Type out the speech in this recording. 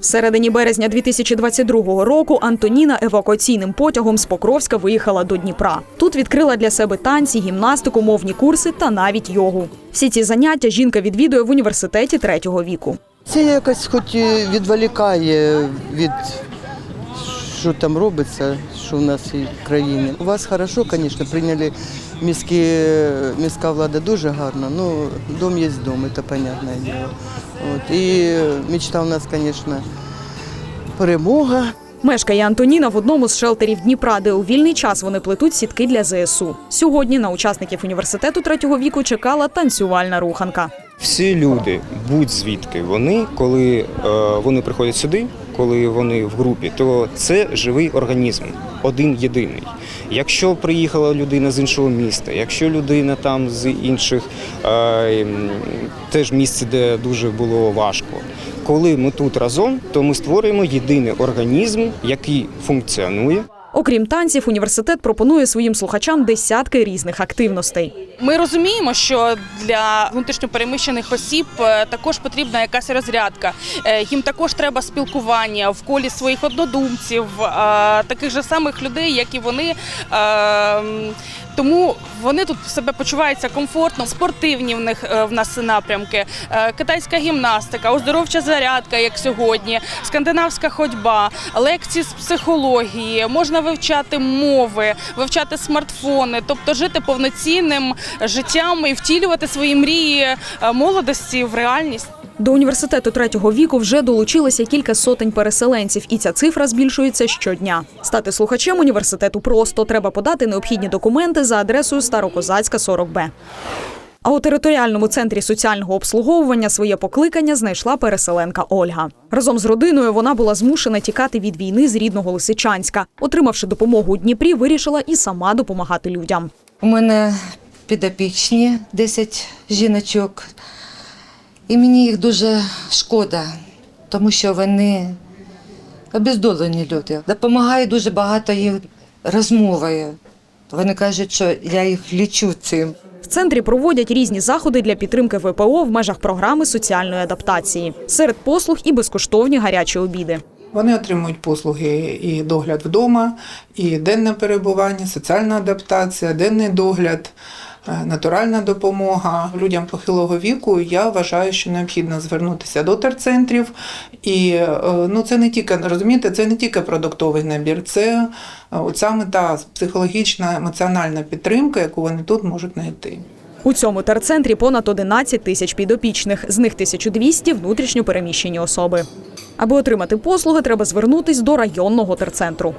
В середині березня 2022 року Антоніна евакуаційним потягом з Покровська виїхала до Дніпра. Тут відкрила для себе танці, гімнастику, мовні курси та навіть йогу. Всі ці заняття жінка відвідує в університеті третього віку. Це якось хоч відволікає від що там робиться, що в нас і в країні. У вас хорошо, звісно, прийняли міські, міська влада дуже гарно. Ну, дом є дом, це понятне діло. От. І мечта у нас, звісно, перемога. Мешкає Антоніна в одному з шелтерів Дніпра, де у вільний час вони плетуть сітки для ЗСУ. Сьогодні на учасників університету третього віку чекала танцювальна руханка. Всі люди, будь-звідки вони, коли е, вони приходять сюди, коли вони в групі, то це живий організм, один єдиний. Якщо приїхала людина з іншого міста, якщо людина там з інших е, теж місць, де дуже було важко. Коли ми тут разом, то ми створюємо єдиний організм, який функціонує. Окрім танців, університет пропонує своїм слухачам десятки різних активностей. Ми розуміємо, що для внутрішньопереміщених осіб е, також потрібна якась розрядка. Е, Їм також треба спілкування в колі своїх однодумців, е, таких же самих людей, як і вони. Тому вони тут себе почуваються комфортно. Спортивні в них в нас напрямки, китайська гімнастика, оздоровча зарядка, як сьогодні, скандинавська ходьба, лекції з психології, можна вивчати мови, вивчати смартфони, тобто жити повноцінним життям і втілювати свої мрії е, молодості в реальність. До університету третього віку вже долучилося кілька сотень переселенців, і ця цифра збільшується щодня. Стати слухачем університету просто треба подати необхідні документи за адресою Старокозацька 40Б. А у територіальному центрі соціального обслуговування своє покликання знайшла переселенка Ольга. Разом з родиною вона була змушена тікати від війни з рідного Лисичанська. Отримавши допомогу у Дніпрі, вирішила і сама допомагати людям. У мене підопічні 10 жіночок, і мені їх дуже шкода, тому що вони обездолені люди. Допомагаю дуже багато їм розмовою. Вони кажуть, що я їх лічу цим. В центрі проводять різні заходи для підтримки ВПО в межах програми соціальної адаптації. Серед послуг і безкоштовні гарячі обіди. Вони отримують послуги і догляд вдома, і денне перебування, соціальна адаптація, денний догляд, натуральна допомога людям похилого віку. Я вважаю, що необхідно звернутися до терцентрів. І е, ну, це не тільки розумієте, це не тільки продуктовий набір, це е, от саме та психологічна емоціональна підтримка, яку вони тут можуть знайти. У цьому терцентрі понад 11 тисяч підопічних, з них 1200 – внутрішньо переміщені особи. Аби отримати послуги, треба звернутись до районного терцентру.